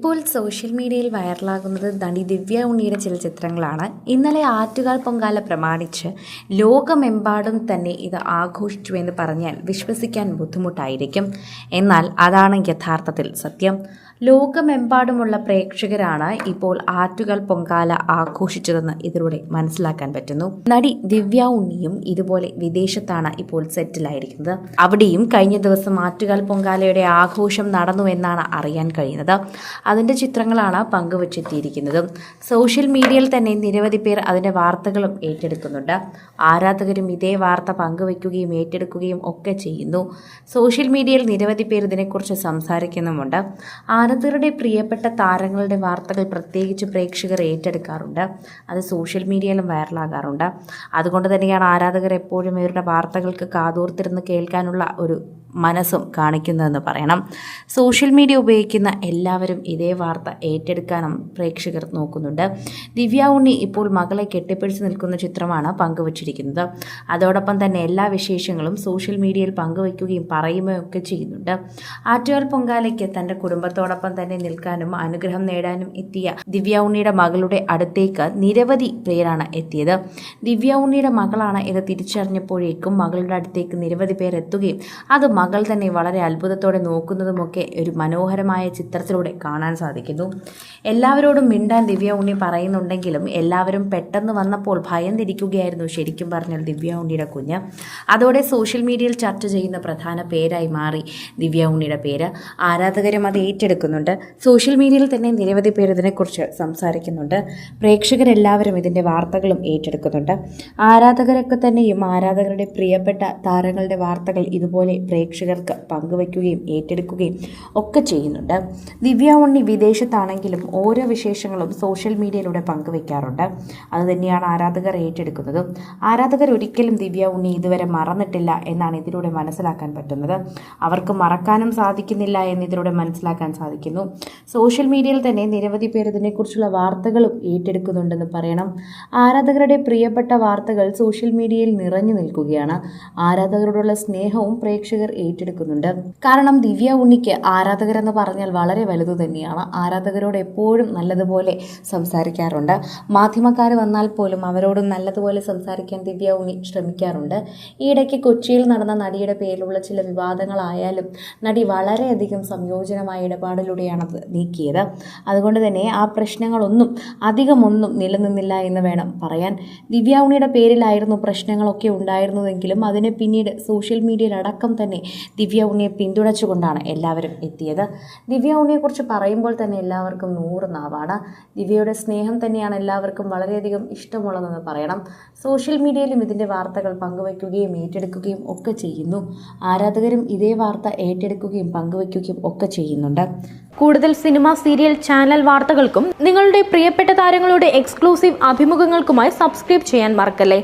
ഇപ്പോൾ സോഷ്യൽ മീഡിയയിൽ വൈറലാകുന്നത് നടി ദിവ്യ ഉണ്ണിയുടെ ചില ചിത്രങ്ങളാണ്. ഇന്നലെ ആറ്റുകാൽ പൊങ്കാല പ്രമാണിച്ച് ലോകമെമ്പാടും തന്നെ ഇത് ആഘോഷിച്ചു എന്ന് പറഞ്ഞാൽ വിശ്വസിക്കാൻ ബുദ്ധിമുട്ടായിരിക്കും. എന്നാൽ അതാണ് യഥാർത്ഥത്തിൽ സത്യം. ലോകമെമ്പാടുമുള്ള പ്രേക്ഷകരാണ് ഇപ്പോൾ ആറ്റുകാൽ പൊങ്കാല ആഘോഷിച്ചതെന്ന് ഇതിലൂടെ മനസ്സിലാക്കാൻ പറ്റുന്നു. നടി ദിവ്യ ഉണ്ണിയും ഇതുപോലെ വിദേശത്താണ് ഇപ്പോൾ സെറ്റിലായിരിക്കുന്നത്. അവിടെയും കഴിഞ്ഞ ദിവസം ആറ്റുകാൽ പൊങ്കാലയുടെ ആഘോഷം നടന്നു എന്നാണ് അറിയാൻ കഴിയുന്നത്. അതിന്റെ ചിത്രങ്ങളാണ് പങ്കുവച്ചെത്തിയിരിക്കുന്നത് സോഷ്യൽ മീഡിയയിൽ തന്നെ നിരവധി പേർ അതിന്റെ വാർത്തകളും ഏറ്റെടുക്കുന്നുണ്ട്. ആരാധകരും ഇതേ വാർത്ത പങ്കുവയ്ക്കുകയും ഏറ്റെടുക്കുകയും ഒക്കെ ചെയ്യുന്നു. സോഷ്യൽ മീഡിയയിൽ നിരവധി പേർ ഇതിനെക്കുറിച്ച് സംസാരിക്കുന്നുമുണ്ട്. ആരാധകരുടെ പ്രിയപ്പെട്ട താരങ്ങളുടെ വാർത്തകൾ പ്രത്യേകിച്ച് പ്രേക്ഷകർ ഏറ്റെടുക്കാറുണ്ട്. അത് സോഷ്യൽ മീഡിയയിലും വൈറലാകാറുണ്ട്. അതുകൊണ്ട് തന്നെയാണ് ആരാധകർ എപ്പോഴും ഇവരുടെ വാർത്തകൾക്ക് കാതോർത്തിരുന്ന് കേൾക്കാനുള്ള ഒരു മനസ്സും കാണിക്കുന്നതെന്ന് പറയണം. സോഷ്യൽ മീഡിയ ഉപയോഗിക്കുന്ന എല്ലാവരും ഇതേ വാർത്ത ഏറ്റെടുക്കാനും പ്രേക്ഷകർ നോക്കുന്നുണ്ട്. ദിവ്യ ഉണ്ണി ഇപ്പോൾ മകളെ കെട്ടിപ്പിടിച്ച് നിൽക്കുന്ന ചിത്രമാണ് പങ്കുവച്ചിരിക്കുന്നത്. അതോടൊപ്പം തന്നെ എല്ലാ വിശേഷങ്ങളും സോഷ്യൽ മീഡിയയിൽ പങ്കുവയ്ക്കുകയും പറയുകയും ഒക്കെ ചെയ്യുന്നുണ്ട്. ആറ്റുകാൽ പൊങ്കാലയ്ക്ക് തന്റെ കുടുംബത്തോടൊപ്പം തന്നെ നിൽക്കാനും അനുഗ്രഹം നേടാനും എത്തിയ ദിവ്യ ഉണ്ണിയുടെ മകളുടെ അടുത്തേക്ക് നിരവധി പേരാണ് എത്തിയത്. ദിവ്യ ഉണ്ണിയുടെ മകളാണ് ഇത് തിരിച്ചറിഞ്ഞപ്പോഴേക്കും മകളുടെ അടുത്തേക്ക് നിരവധി പേർ എത്തുകയും അത് മകൾ തന്നെ വളരെ അത്ഭുതത്തോടെ നോക്കുന്നതുമൊക്കെ ഒരു മനോഹരമായ ചിത്രത്തിലൂടെ കാണാൻ സാധിക്കുന്നു. എല്ലാവരോടും മിണ്ടാൻ ദിവ്യ ഉണ്ണി പറയുന്നുണ്ടെങ്കിലും എല്ലാവരും പെട്ടെന്ന് വന്നപ്പോൾ ഭയന്നിരിക്കുകയായിരുന്നു ശരിക്കും പറഞ്ഞാൽ ദിവ്യ ഉണ്ണിയുടെ കുഞ്ഞ്. അതോടെ സോഷ്യൽ മീഡിയയിൽ ചർച്ച ചെയ്യുന്ന പ്രധാന പേരായി മാറി ദിവ്യ ഉണ്ണിയുടെ പേര്. ആരാധകരും അത് ഏറ്റെടുക്കുന്നുണ്ട്. സോഷ്യൽ മീഡിയയിൽ തന്നെ നിരവധി പേർ ഇതിനെക്കുറിച്ച് സംസാരിക്കുന്നുണ്ട്. പ്രേക്ഷകരെല്ലാവരും ഇതിന്റെ വാർത്തകളും ഏറ്റെടുക്കുന്നുണ്ട്. ആരാധകരൊക്കെ തന്നെയും ആരാധകരുടെ പ്രിയപ്പെട്ട താരങ്ങളുടെ വാർത്തകൾ ഇതുപോലെ പ്രേക്ഷകർക്ക് പങ്കുവയ്ക്കുകയും ഏറ്റെടുക്കുകയും ഒക്കെ ചെയ്യുന്നുണ്ട്. ദിവ്യ ഉണ്ണി വിദേശത്താണെങ്കിലും ഓരോ വിശേഷങ്ങളും സോഷ്യൽ മീഡിയയിലൂടെ പങ്കുവയ്ക്കാറുണ്ട്. അതുതന്നെയാണ് ആരാധകർ ഏറ്റെടുക്കുന്നത്. ആരാധകർ ഒരിക്കലും ദിവ്യ ഉണ്ണി ഇതുവരെ മറന്നിട്ടില്ല എന്നാണ് ഇതിലൂടെ മനസ്സിലാക്കാൻ പറ്റുന്നത്. അവർക്ക് മറക്കാനും സാധിക്കുന്നില്ല എന്ന് ഇതിലൂടെ മനസ്സിലാക്കാൻ സാധിക്കുന്നു. സോഷ്യൽ മീഡിയയിൽ തന്നെ നിരവധി പേർ ഇതിനെക്കുറിച്ചുള്ള വാർത്തകളും ഏറ്റെടുക്കുന്നുണ്ടെന്ന് പറയണം. ആരാധകരുടെ പ്രിയപ്പെട്ട വാർത്തകൾ സോഷ്യൽ മീഡിയയിൽ നിറഞ്ഞു നിൽക്കുകയാണ്. ആരാധകരോടുള്ള സ്നേഹവും പ്രേക്ഷകർ ഏറ്റെടുക്കുന്നുണ്ട്. കാരണം ദിവ്യ ഉണ്ണിക്ക് ആരാധകരെന്ന് പറഞ്ഞാൽ വളരെ വലുത് തന്നെയാണ്. ആരാധകരോട് എപ്പോഴും നല്ലതുപോലെ സംസാരിക്കാറുണ്ട്. മാധ്യമക്കാർ വന്നാൽ പോലും അവരോട് നല്ലതുപോലെ സംസാരിക്കാൻ ദിവ്യ ഉണ്ണി ശ്രമിക്കാറുണ്ട്. ഈയിടയ്ക്ക് കൊച്ചിയിൽ നടന്ന നടിയുടെ പേരിലുള്ള ചില വിവാദങ്ങളായാലും നടി വളരെയധികം സംയോജനമായ ഇടപാടിലൂടെയാണ് അത് നീക്കിയത്. അതുകൊണ്ട് തന്നെ ആ പ്രശ്നങ്ങളൊന്നും അധികമൊന്നും നിലനിന്നില്ല എന്ന് വേണം പറയാൻ. ദിവ്യ ഉണ്ണിയുടെ പേരിലായിരുന്നു പ്രശ്നങ്ങളൊക്കെ ഉണ്ടായിരുന്നതെങ്കിലും അതിനെ പിന്നീട് സോഷ്യൽ മീഡിയയിലടക്കം തന്നെ ദിവ്യ ഉണ്ണിയെ പിന്തുണച്ചുകൊണ്ടാണ് എല്ലാവരും എത്തിയത്. ദിവ്യ ഉണ്ണിയെക്കുറിച്ച് പറയുമ്പോൾ തന്നെ എല്ലാവർക്കും നൂറ് നാവാണ്. ദിവ്യയുടെ സ്നേഹം തന്നെയാണ് എല്ലാവർക്കും വളരെയധികം ഇഷ്ടമുള്ളതെന്ന് പറയണം. സോഷ്യൽ മീഡിയയിലും ഇതിന്റെ വാർത്തകൾ പങ്കുവയ്ക്കുകയും ഏറ്റെടുക്കുകയും ഒക്കെ ചെയ്യുന്നു. ആരാധകരും ഇതേ വാർത്ത ഏറ്റെടുക്കുകയും പങ്കുവയ്ക്കുകയും ഒക്കെ ചെയ്യുന്നുണ്ട്. കൂടുതൽ സിനിമ സീരിയൽ ചാനൽ വാർത്തകൾക്കും നിങ്ങളുടെ പ്രിയപ്പെട്ട താരങ്ങളുടെ എക്സ്ക്ലൂസീവ് അഭിമുഖങ്ങൾക്കുമായി സബ്സ്ക്രൈബ് ചെയ്യാൻ മറക്കല്ലേ?